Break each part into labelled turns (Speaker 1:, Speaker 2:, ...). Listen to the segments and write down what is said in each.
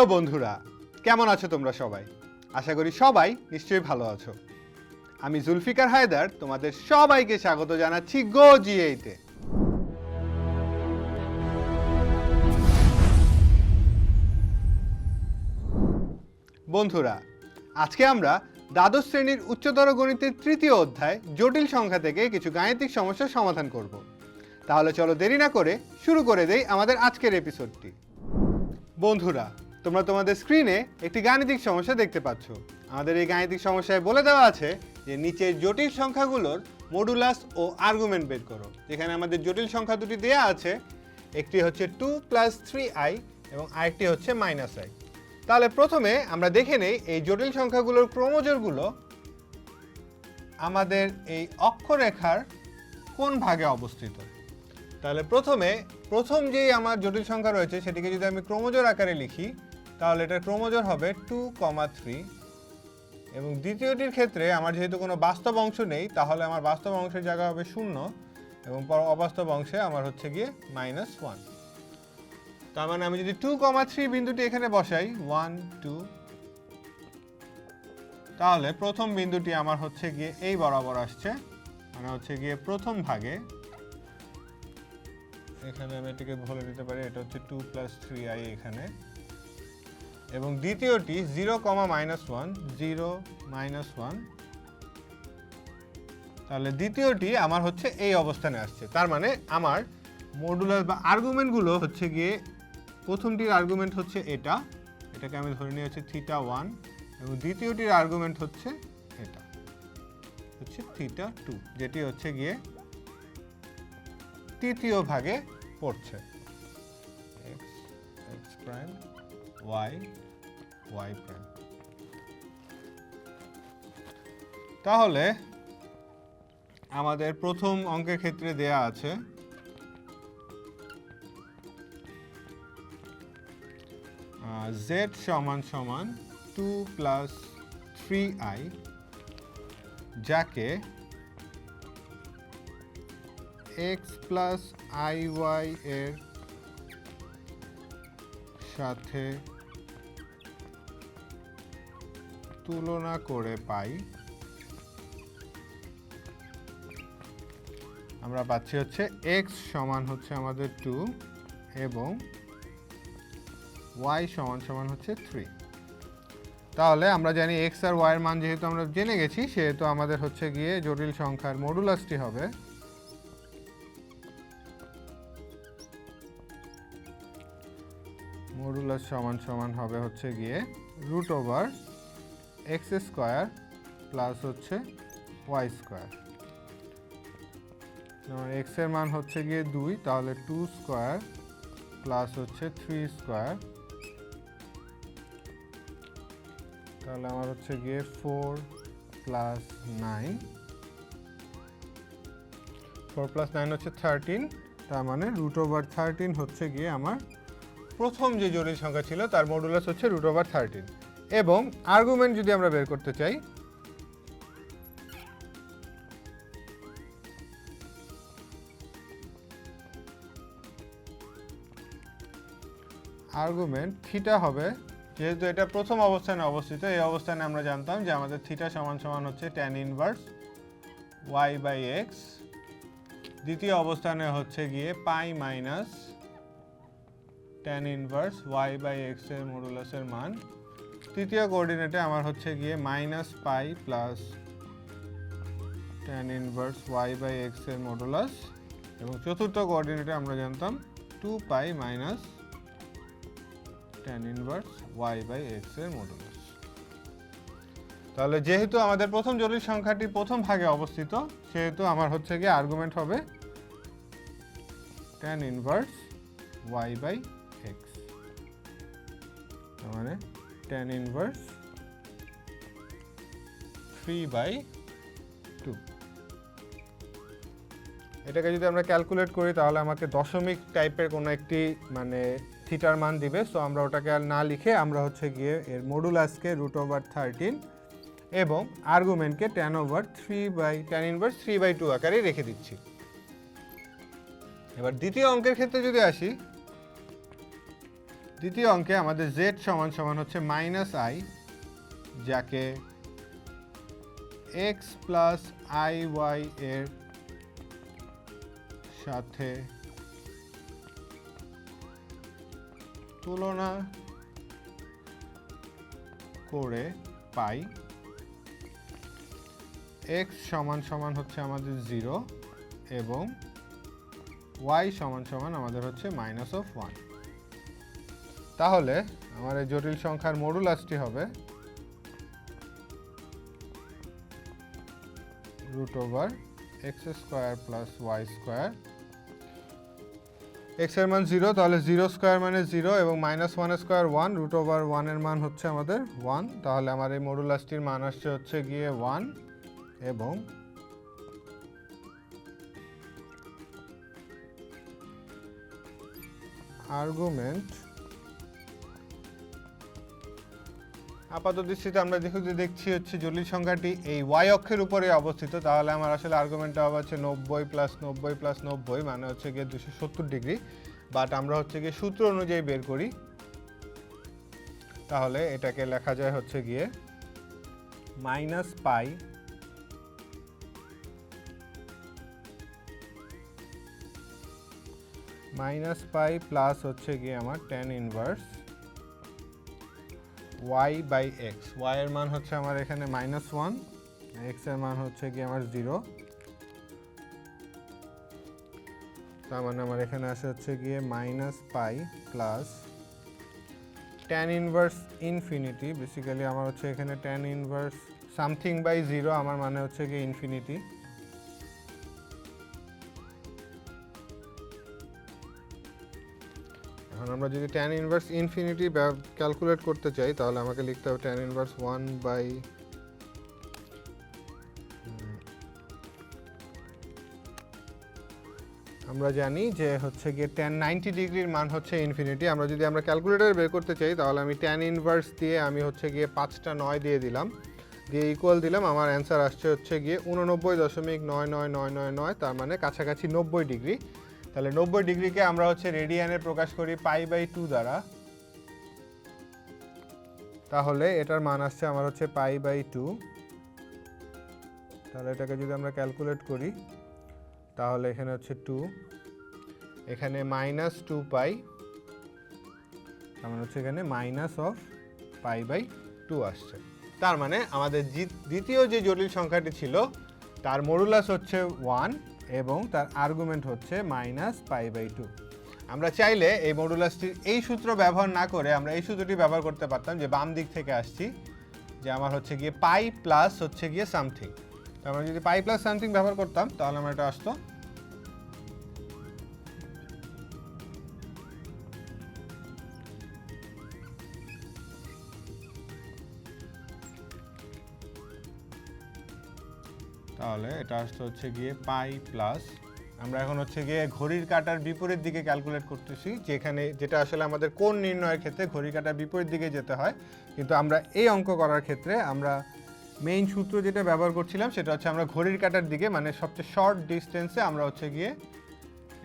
Speaker 1: Hello বন্ধুরা, কেমন আছো তোমরা সবাই? আশা করি সবাই নিশ্চয়ই ভালো আছো। আমি জুলফিকার হায়দার, তোমাদের সবাইকে স্বাগত জানাচ্ছি গো জি এইটে বন্ধুরা, আজকে আমরা দ্বাদশ শ্রেণির উচ্চতর গণিতের তৃতীয় অধ্যায় জটিল সংখ্যা থেকে কিছু গাণিতিক সমস্যার সমাধান করব। তাহলে চলো দেরি না করে শুরু করে দেই আমাদের আজকের এপিসোডটি বন্ধুরা তোমরা তোমাদের স্ক্রিনে একটি গাণিতিক সমস্যা দেখতে পাচ্ছ। আমাদের এই গাণিতিক সমস্যায় বলে দেওয়া আছে যে নিচের জটিল সংখ্যাগুলোর মডুলাস ও আর্গুমেন্ট বের করো। যেখানে আমাদের জটিল সংখ্যা দুটি দেয়া আছে, একটি হচ্ছে টু প্লাস থ্রি আই এবং আরেকটি হচ্ছে মাইনাস আই তাহলে প্রথমে আমরা দেখে নেই এই জটিল সংখ্যাগুলোর ক্রমজোরগুলো আমাদের এই অক্ষরেখার কোন ভাগে অবস্থিত। তাহলে প্রথমে, প্রথম যেই আমার জটিল সংখ্যা রয়েছে, সেটিকে যদি আমি ক্রমজোর আকারে লিখি তাহলে এটার ক্রমজোর হবে টু কমা থ্রি। এবং দ্বিতীয়টির ক্ষেত্রে আমার যেহেতু কোনো বাস্তব অংশ নেই, তাহলে আমার বাস্তব অংশের জায়গা হবে শূন্য এবং অবাস্তব অংশে আমার হচ্ছে গিয়ে মাইনাস ওয়ান তার মানে আমি যদি টু কমা থ্রি বিন্দুটি এখানে বসাই ওয়ান টু তাহলে প্রথম বিন্দুটি আমার হচ্ছে গিয়ে এই বরাবর আসছে। মানে হচ্ছে গিয়ে প্রথম ভাগে, এখানে আমি এটাকে বলে দিতে পারি, এটা হচ্ছে টু প্লাস থ্রি আই এখানে। এবং দ্বিতীয়টি zero comma minus one, zero minus one. তাহলে দ্বিতীয়টি আমার হচ্ছে এই অবস্থানে আসছে। তার মানে আমার মডুলার বা আর্গুমেন্টগুলো হচ্ছে গিয়ে প্রথমটির আর্গুমেন্ট হচ্ছে এটা। এটাকে আমি ধরে নিয়ে হচ্ছে থিটা ওয়ান এবং দ্বিতীয়টির আর্গুমেন্ট হচ্ছে এটা। হচ্ছে থিটা টু যেটি হচ্ছে গিয়ে তৃতীয় ভাগে পড়ছে। X X prime Y Y prime তাহলে আমাদের প্রথম অঙ্কের ক্ষেত্রে দেয়া আছে জেড সমান সমান টু প্লাস থ্রি আই যাকে এক্স প্লাস আই ওয়াই এর সাথে তুলনা করে পাই। আমরা পাচ্ছি হচ্ছে এক্স সমান হচ্ছে আমাদের টু এবং ওয়াই সমান সমান হচ্ছে থ্রি তাহলে আমরা জানি এক্স আর ওয়াইয়ের মান যেহেতু আমরা জেনে গেছি, সেহেতু আমাদের হচ্ছে গিয়ে জটিল সংখ্যার মডুলাসটি হবে। মডুলাস সমান সমান হবে হচ্ছে গিয়ে root over X square plus হচ্ছে ওয়াই স্কোয়ার যেমন এক্সের মান হচ্ছে গিয়ে দুই, তাহলে টু স্কোয়ার প্লাস হচ্ছে থ্রি স্কোয়ার তাহলে আমার হচ্ছে গিয়ে four plus nine four plus nine হচ্ছে থার্টিন তার মানে রুট ওভার থার্টিন হচ্ছে গিয়ে আমার প্রথম যে জটিল সংখ্যা ছিল, তার মডুলাস হচ্ছে রুট ওভার থার্টিন এবং আর্গুমেন্ট যদি আমরা বের করতে চাই আর্গুমেন্ট থিটা হবে, যেহেতু এটা প্রথম অবস্থানে অবস্থিত, এই অবস্থানে আমরা জানতাম যে আমাদের থিটা সমান সমান হচ্ছে tan inverse Y by X দ্বিতীয় অবস্থানে হচ্ছে গিয়ে pi minus tan inverse Y by এক্সের মডুলাসের মান। তৃতীয় কোঅর্ডিনেটে আমার হচ্ছে গিয়ে minus pi plus tan inverse Y by এক্সের মডুলাস এবং চতুর্থ কোঅর্ডিনেটে আমরা জানতাম two pi minus tan inverse Y by এক্সের মডুলাস তাহলে যেহেতু আমাদের প্রথম জটিল সংখ্যাটি প্রথম ভাগে অবস্থিত, সেহেতু আমার হচ্ছে গিয়ে আর্গুমেন্ট হবে tan inverse Y by X মানে tan inverse three by two এটাকে যদি আমরা ক্যালকুলেট করি, তাহলে আমাকে দশমিক টাইপের কোনো একটি মানে থিটার মান দিবে। সো আমরা ওটাকে আর না লিখে আমরা হচ্ছে গিয়ে এর মডুলাসকে রুট ওভার থার্টিন এবং আর্গুমেন্টকে tan over three by tan inverse three by two আকারে রেখে দিচ্ছি। এবার দ্বিতীয় অঙ্কের ক্ষেত্রে যদি আসি দ্বিতীয় অঙ্কে আমাদের জেড সমান সমান হচ্ছে মাইনাস আই যাকে এক্স প্লাস আই ওয়াই এর সাথে তুলনা করে পাই এক্স সমান সমান হচ্ছে আমাদের জিরো এবং ওয়াই সমান সমান আমাদের হচ্ছে মাইনাস অফ ওয়ান তাহলে আমার এই জটিল সংখ্যার মডুলাসটি হবে root over X square plus Y square এক্সের মান জিরো তাহলে জিরো স্কোয়ার মানে জিরো এবং minus one square one root over ওয়ানের মান হচ্ছে আমাদের ওয়ান তাহলে আমার এই মডুলাসটির মান আসছে হচ্ছে গিয়ে ওয়ান এবং আর্গুমেন্ট আপাত দৃষ্টিতে আমরা দেখতে দেখছি হচ্ছে জটিল সংখ্যাটি এই ওয়াই অক্ষের উপরে অবস্থিত। তাহলে আমার আসলে আর্গুমেন্টটা হচ্ছে নব্বই প্লাস নব্বই প্লাস নব্বই মানে হচ্ছে গিয়ে দুশো সত্তর ডিগ্রি। বাট আমরা হচ্ছে গিয়ে সূত্র অনুযায়ী বের করি। তাহলে এটাকে লেখা যায় হচ্ছে গিয়ে minus pi minus pi plus হচ্ছে গিয়ে আমার tan inverse Y by X Y এর মান হচ্ছে আমার এখানে মাইনাস ওয়ান এক্সের মান হচ্ছে গিয়ে আমার জিরো তার মানে আমার এখানে আসে হচ্ছে গিয়ে minus pi plus tan inverse infinity basically আমার হচ্ছে এখানে tan inverse something by zero আমার মানে হচ্ছে গিয়ে ইনফিনিটি এখন আমরা যদি ট্যান ইনভার্স ইনফিনিটি ক্যালকুলেট করতে চাই, তাহলে আমাকে লিখতে হবে ট্যান ইনভার্স ওয়ান বাই আমরা জানি যে হচ্ছে গিয়ে টেন নাইনটি ডিগ্রির মান হচ্ছে ইনফিনিটি আমরা যদি আমরা ক্যালকুলেটার বের করতে চাই, তাহলে আমি ট্যান ইনভার্স দিয়ে আমি হচ্ছে গিয়ে পাঁচটা নয় দিয়ে দিলাম। দিয়ে ইকুয়াল দিলাম, আমার অ্যান্সার আসছে হচ্ছে গিয়ে উননব্বই দশমিক নয় নয় নয় নয় নয়, তার মানে কাছাকাছি নব্বই ডিগ্রি তাহলে নব্বই ডিগ্রিকে আমরা হচ্ছে রেডিয়ানে প্রকাশ করি পাই বাই টু দ্বারা। তাহলে এটার মান আসছে আমার হচ্ছে পাই বাই টু। তাহলে এটাকে যদি আমরা ক্যালকুলেট করি, তাহলে এখানে হচ্ছে টু। এখানে মাইনাস টু পাই, তার মানে হচ্ছে এখানে minus of pi by two আসছে। তার মানে আমাদের দ্বিতীয় যে জটিল সংখ্যাটি ছিল, তার মডুলাস হচ্ছে ওয়ান। এবং তার আর্গুমেন্ট হচ্ছে মাইনাস পাই বাই টু আমরা চাইলে এই মডুলাসটির এই সূত্র ব্যবহার না করে আমরা এই সূত্রটি ব্যবহার করতে পারতাম যে বাম দিক থেকে আসছি, যে আমার হচ্ছে গিয়ে পাই প্লাস হচ্ছে গিয়ে সামথিং তো আমরা যদি পাই প্লাস সামথিং ব্যবহার করতাম, তাহলে আমার এটা আসতো তাহলে এটা আসতে হচ্ছে গিয়ে পাই প্লাস। আমরা এখন হচ্ছে গিয়ে ঘড়ির কাটার বিপরীত দিকে ক্যালকুলেট করতেছি, যেখানে যেটা আসলে আমাদের কোন নির্ণয়ের ক্ষেত্রে ঘড়ির কাটার বিপরীত দিকে যেতে হয়। কিন্তু আমরা এই অঙ্ক করার ক্ষেত্রে আমরা মেইন সূত্র যেটা ব্যবহার করছিলাম, সেটা হচ্ছে আমরা ঘড়ির কাটার দিকে মানে সবচেয়ে শর্ট ডিস্টেন্সে আমরা হচ্ছে গিয়ে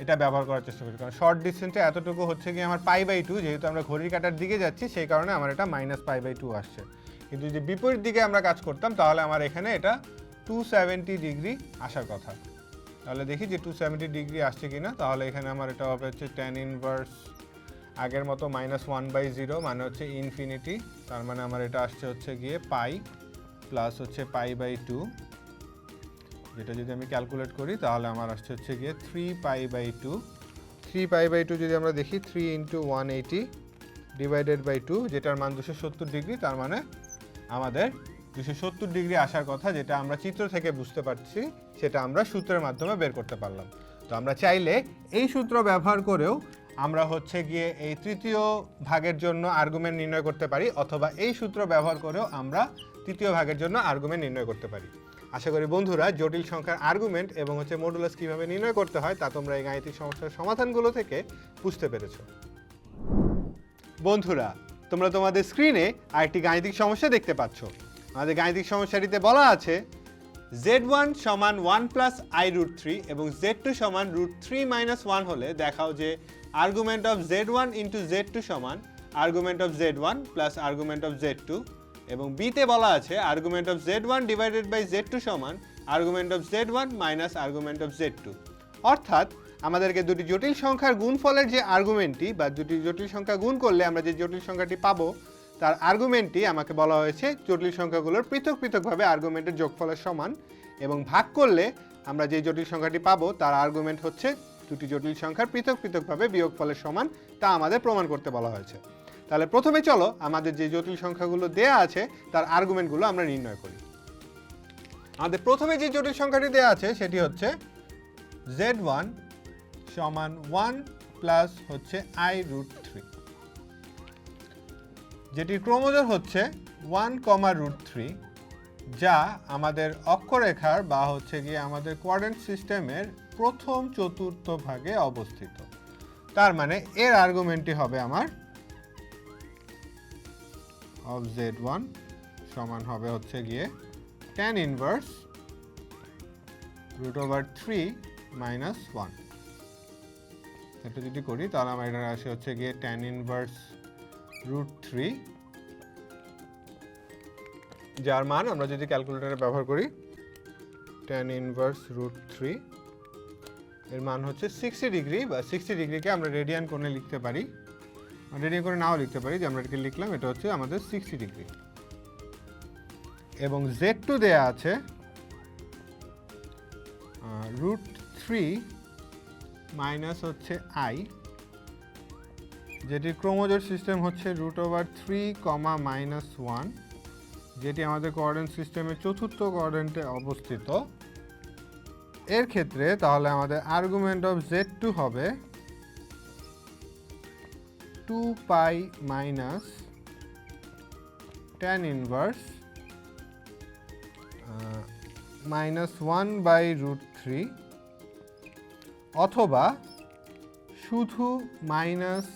Speaker 1: এটা ব্যবহার করার চেষ্টা করছি কারণ শর্ট ডিস্টেন্সে এতটুকু হচ্ছে গিয়ে আমার পাই বাই টু, যেহেতু আমরা ঘড়ির কাটার দিকে যাচ্ছি, সেই কারণে আমার এটা মাইনাস পাই বাই টু আসছে। কিন্তু যদি বিপরীত দিকে আমরা কাজ করতাম, তাহলে আমার এখানে এটা টু সেভেন্টি ডিগ্রি আসার কথা। তাহলে দেখি যে টু সেভেন্টি ডিগ্রি আসছে কিনা। তাহলে এখানে আমার এটা হবে হচ্ছে টেন ইনভার্স আগের মতো মাইনাস ওয়ান বাই জিরো মানে হচ্ছে ইনফিনিটি তার মানে আমার এটা আসছে হচ্ছে গিয়ে পাই প্লাস হচ্ছে পাই বাই টু যেটা যদি আমি ক্যালকুলেট করি, তাহলে আমার আসছে হচ্ছে গিয়ে three pi by two three pi by two যদি আমরা দেখি three into one eighty divided by two যেটার মান দুশো সত্তর ডিগ্রি তার মানে আমাদের দুশো সত্তর ডিগ্রি আসার কথা যেটা আমরা চিত্র থেকে বুঝতে পারছি, সেটা আমরা সূত্রের মাধ্যমে বের করতে পারলাম। তো আমরা চাইলে এই সূত্র ব্যবহার করেও আমরা হচ্ছে গিয়ে এই তৃতীয় ভাগের জন্য আর্গুমেন্ট নির্ণয় করতে পারি, অথবা এই সূত্র ব্যবহার করেও আমরা তৃতীয় ভাগের জন্য আর্গুমেন্ট নির্ণয় করতে পারি। আশা করি বন্ধুরা জটিল সংখ্যার আর্গুমেন্ট এবং হচ্ছে মডুলাস কীভাবে নির্ণয় করতে হয় তা তোমরা এই গাণিতিক সমস্যার সমাধানগুলো থেকে বুঝতে পেরেছ। বন্ধুরা, তোমরা তোমাদের স্ক্রিনে আরেকটি গাণিতিক সমস্যা দেখতে পাচ্ছ। আমাদের গাণিতিক সমস্যাটিতে বলা আছে জেড ওয়ান সমান one plus I root three এবং জেড টু সমান রুট থ্রি মাইনাস ওয়ান হলে দেখাও যে argument of Z one into Z two সমান argument of Z one plus argument of Z two এবং বিতে বলা আছে argument of Z one divided by Z two সমান argument of Z one minus argument of Z two অর্থাৎ আমাদেরকে দুটি জটিল সংখ্যার গুণফলের যে আর্গুমেন্টটি বা দুটি জটিল সংখ্যা গুণ করলে আমরা যে জটিল সংখ্যাটি পাবো তার আর্গুমেন্টটি আমাকে বলা হয়েছে, জটিল সংখ্যাগুলোর পৃথক পৃথকভাবে আর্গুমেন্টের যোগফলের সমান এবং ভাগ করলে আমরা যে জটিল সংখ্যাটি পাবো, তার আর্গুমেন্ট হচ্ছে দুটি জটিল সংখ্যার পৃথক পৃথকভাবে বিয়োগফলের সমান, তা আমাদের প্রমাণ করতে বলা হয়েছে। তাহলে প্রথমে চলো, আমাদের যে জটিল সংখ্যাগুলো দেয়া আছে, তার আর্গুমেন্টগুলো আমরা নির্ণয় করি। আমাদের প্রথমে যে জটিল সংখ্যাটি দেয়া আছে, সেটি হচ্ছে জেড ওয়ান সমান ওয়ান প্লাস হচ্ছে আই রুট থ্রি যেটির ক্রমজোর হচ্ছে ওয়ান কমা রুট থ্রি, যা আমাদের অক্ষরেখার বা হচ্ছে গিয়ে আমাদের কোয়ারেন্ট সিস্টেমের প্রথম চতুর্থ ভাগে অবস্থিত। তার মানে এর আর্গুমেন্টটি হবে আমার অফ জেড ওয়ান সমান হবে হচ্ছে গিয়ে tan inverse root over three minus one এটা যদি করি তাহলে আমার এটা আসে হচ্ছে গিয়ে ট্যান ইনভার্স রুট থ্রি যার মান আমরা যদি ক্যালকুলেটরে ব্যবহার করি ট্যান ইনভার্স রুট থ্রি এর মান হচ্ছে সিক্সটি ডিগ্রি বা সিক্সটি ডিগ্রিকে আমরা রেডিয়ান কোণে লিখতে পারি। রেডিয়ান করে নাও লিখতে পারি, যে আমরা এটাকে লিখলাম, এটা হচ্ছে আমাদের সিক্সটি ডিগ্রি এবং জেড টু দেয়া আছে রুট থ্রি মাইনাস হচ্ছে আই যেটির ক্রোমোজোর সিস্টেম হচ্ছে root over three comma minus one, যেটি আমাদের কোঅর্ডিনেট সিস্টেমের চতুর্থ কোঅর্ডিনেটে অবস্থিত। এর ক্ষেত্রে তাহলে আমাদের আর্গুমেন্ট অফ জেড টু হবে two pi minus tan inverse minus one by root three অথবা শুধু minus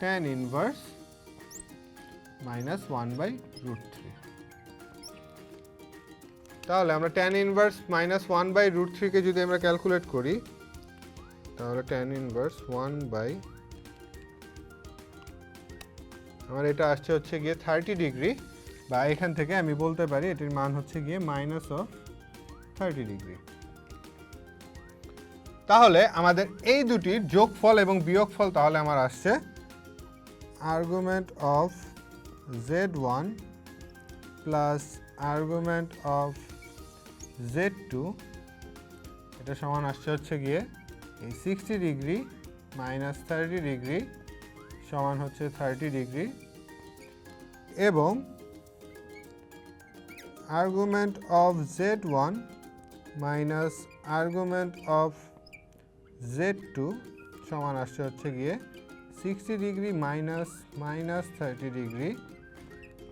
Speaker 1: tan inverse minus one by root three তাহলে আমরা tan inverse minus one by root থ্রিকে যদি আমরা ক্যালকুলেট করি, তাহলে ট্যান ইনভার্স ওয়ান বাই আমার এটা আসছে হচ্ছে গিয়ে থার্টি ডিগ্রি বা এখান থেকে আমি বলতে পারি এটির মান হচ্ছে গিয়ে মাইনাস অফ থার্টি ডিগ্রি তাহলে আমাদের এই দুটির যোগফল এবং বিয়োগফল তাহলে আমার আসছে Z one plus argument of Z two এটা সমান আসছে হচ্ছে গিয়ে এই sixty degree minus thirty degree সমান হচ্ছে থার্টি ডিগ্রি এবং Z one minus argument of Z two সমান আসছে হচ্ছে গিয়ে sixty degree minus minus thirty degree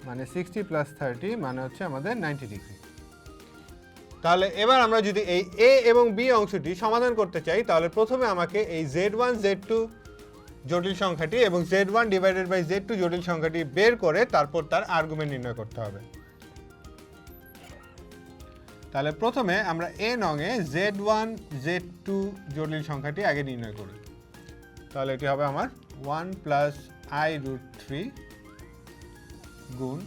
Speaker 1: মানে সিক্সটি প্লাস থার্টি মানে হচ্ছে আমাদের নাইনটি ডিগ্রি তাহলে এবার আমরা যদি এই এ এবং বি অংশটি সমাধান করতে চাই, তাহলে প্রথমে আমাকে এই জেড ওয়ান জেড টু জটিল সংখ্যাটি এবং Z one divided by Z two জটিল সংখ্যাটি বের করে তারপর তার আর্গুমেন্ট নির্ণয় করতে হবে। তাহলে প্রথমে আমরা এ নঙে জেড ওয়ান জেড টু জটিল সংখ্যাটি আগে নির্ণয় করি। তাহলে এটি হবে আমার one plus I root three গুণ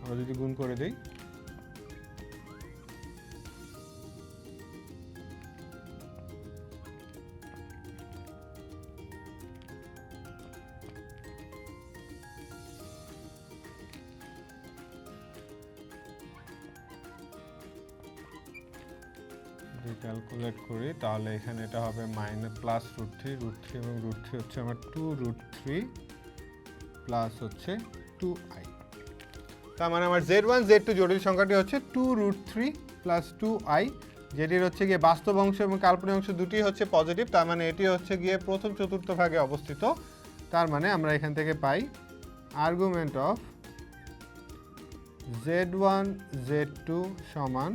Speaker 1: আমরা যদি গুণ করে দিই ক্যালকুলেট করি, তাহলে এখানে এটা হবে minus plus root three root three এবং রুট থ্রি হচ্ছে আমার টু রুট থ্রি প্লাস হচ্ছে টু আই তার মানে আমার জেড ওয়ান জেড টু জটিল সংখ্যাটি হচ্ছে two root three plus two I যেটির হচ্ছে গিয়ে বাস্তব অংশ এবং কাল্পনিক অংশ দুটি হচ্ছে পজিটিভ তার মানে এটি হচ্ছে গিয়ে প্রথম চতুর্থ ভাগে অবস্থিত। তার মানে আমরা এখান থেকে পাই argument of Z one Z two সমান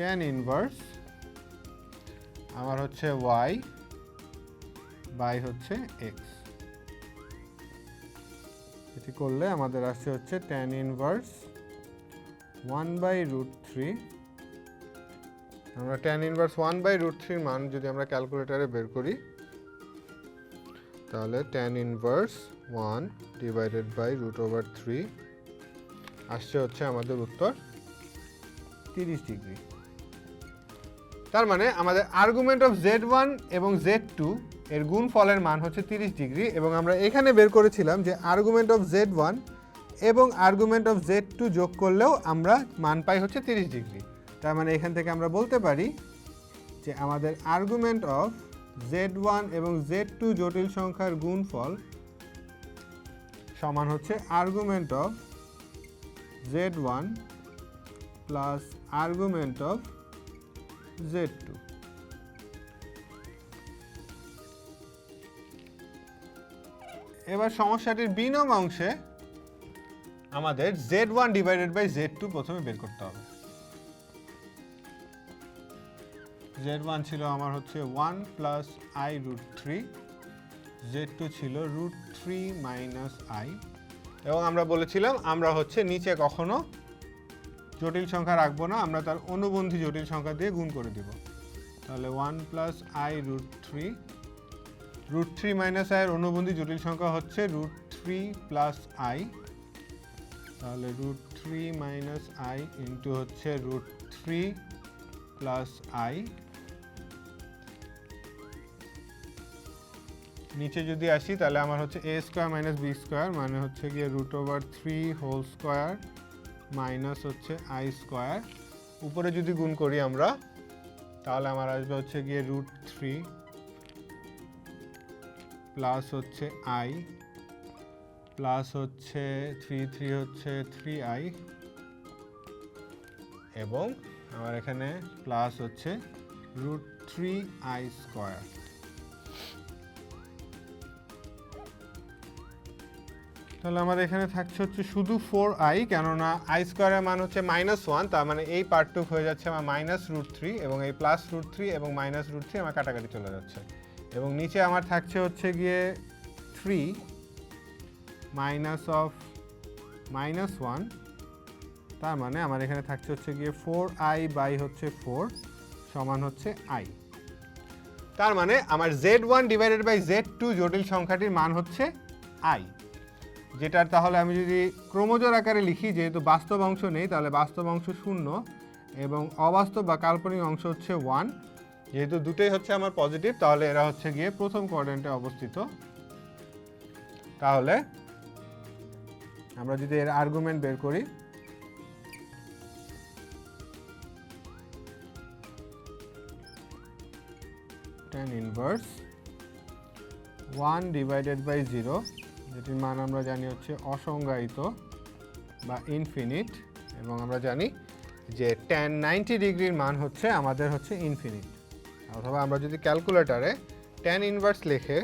Speaker 1: ট্যান ইনভার্স আমার হচ্ছে ওয়াই বাই হচ্ছে এক্স এটি করলে আমাদের আসছে হচ্ছে tan inverse one by root three আমরা tan inverse one by root থ্রির মান যদি আমরা ক্যালকুলেটারে বের করি, তাহলে tan inverse one divided by root over three আসছে হচ্ছে আমাদের উত্তর তিরিশ ডিগ্রি। তার মানে আমাদের আর্গুমেন্ট অফ জেড ওয়ান এবং জেড টু এর গুণ ফলের মান হচ্ছে তিরিশ ডিগ্রি এবং আমরা এখানে বের করেছিলাম যে আর্গুমেন্ট অফ জেড ওয়ান এবং আর্গুমেন্ট অফ জেড টু যোগ করলেও আমরা মান পাই হচ্ছে তিরিশ ডিগ্রি। তার মানে এখান থেকে আমরা বলতে পারি যে আমাদের আর্গুমেন্ট অফ জেড ওয়ান এবং জেড টু জটিল সংখ্যার গুণফল সমান হচ্ছে argument of Z one plus argument of Z two এবার সমস্যাটির বিনম অংশে আমাদের Z one divided by Z two প্রথমে বের করতে হবে। জেড ওয়ান ছিল আমার হচ্ছে one plus I root three Z two ছিল রুট থ্রি মাইনাস আই এবং আমরা বলেছিলাম আমরা হচ্ছে নিচে কখনো জটিল সংখ্যা রাখব না, আমরা তার অনুবন্ধী জটিল সংখ্যা দিয়ে গুণ করে দিব। তাহলে one plus I root three root three minus আইয়ের অনুবন্ধী জটিল সংখ্যা হচ্ছে রুট থ্রি প্লাস আই তাহলে root three minus I into হচ্ছে রুট থ্রি প্লাস আই নিচে যদি আসি তাহলে আমার হচ্ছে A square minus B square মানে হচ্ছে গিয়ে root over three whole square minus হচ্ছে আই স্কোয়ার উপরে যদি গুণ করি আমরা, তাহলে আমার আসবে হচ্ছে গিয়ে রুট থ্রি প্লাস হচ্ছে আই প্লাস হচ্ছে থ্রি থ্রি হচ্ছে থ্রি আই এবং আমার এখানে প্লাস হচ্ছে রুট থ্রি আই স্কোয়ার তাহলে আমার এখানে থাকছে হচ্ছে শুধু ফোর আই কেননা আই স্কোয়ারের মান হচ্ছে মাইনাস ওয়ান তার মানে এই পার্টটুক হয়ে যাচ্ছে আমার মাইনাস রুট থ্রি এবং এই প্লাস রুট থ্রি এবং মাইনাস রুট থ্রি আমার কাটাকাটি চলে যাচ্ছে। এবং নিচে আমার থাকছে হচ্ছে গিয়ে three minus of minus one তার মানে আমার এখানে থাকছে হচ্ছে গিয়ে ফোর আই বাই হচ্ছে ফোর সমান হচ্ছে আই তার মানে আমার Z one divided by Z two জটিল সংখ্যাটির মান হচ্ছে আই যেটার তাহলে আমি যদি ক্রমজোর আকারে লিখি, যেহেতু বাস্তব অংশ নেই, তাহলে বাস্তব অংশ শূন্য এবং অবাস্তব বা কাল্পনিক অংশ হচ্ছে ওয়ান যেহেতু দুটোই হচ্ছে আমার পজিটিভ তাহলে এরা হচ্ছে গিয়ে প্রথম কোয়াড্রেন্টে অবস্থিত। তাহলে আমরা যদি এর আর্গুমেন্ট বের করি inverse one divided by zero যেটির মান আমরা জানি হচ্ছে অসংজ্ঞায়িত বা ইনফিনিট এবং আমরা জানি যে টেন নাইনটি ডিগ্রির মান হচ্ছে আমাদের হচ্ছে ইনফিনিট অথবা আমরা যদি ক্যালকুলেটারে টেন ইনভার্স লেখে,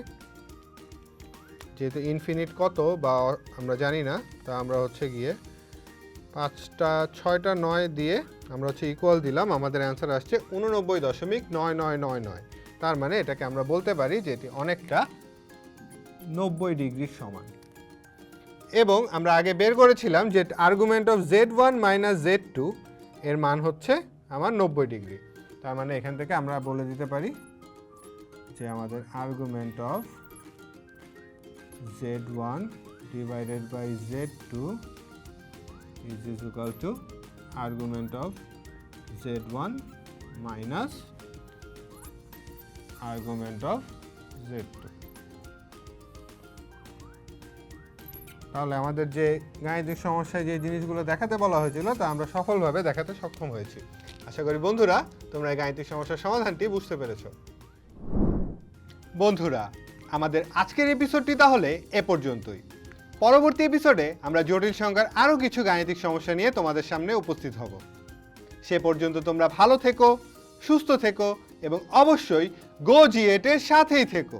Speaker 1: যেহেতু ইনফিনিট কত বা আমরা জানি না, তা আমরা হচ্ছে গিয়ে পাঁচটা, ছয়টা, নয় দিয়ে আমরা হচ্ছে ইকুয়াল দিলাম, আমাদের অ্যান্সার আসছে উননব্বই দশমিক নয় নয় নয় নয়। তার মানে এটাকে আমরা বলতে পারি যে এটি অনেকটা নব্বই ডিগ্রির সমান। এবং আমরা আগে বের করেছিলাম যে argument of Z one minus Z two এর মান হচ্ছে আমার নব্বই ডিগ্রি। তার মানে এখান থেকে আমরা বলে দিতে পারি যে আমাদের argument of Z one divided by Z two is is equal to argument of Z one minus argument of Z two তাহলে আমাদের যে গাণিতিক সমস্যায় যে জিনিসগুলো দেখাতে বলা হয়েছিল, তা আমরা সফলভাবে দেখাতে সক্ষম হয়েছি। আশা করি বন্ধুরা, তোমরা এই গাণিতিক সমস্যার সমাধানটি বুঝতে পেরেছ। বন্ধুরা, আমাদের আজকের এপিসোডটি তাহলে এ পর্যন্তই। পরবর্তী এপিসোডে আমরা জটিল সংখ্যার আরও কিছু গাণিতিক সমস্যা নিয়ে তোমাদের সামনে উপস্থিত হব। সে পর্যন্ত তোমরা ভালো থেকো, সুস্থ থেকো, এবং অবশ্যই গো জিএটের সাথেই থেকো।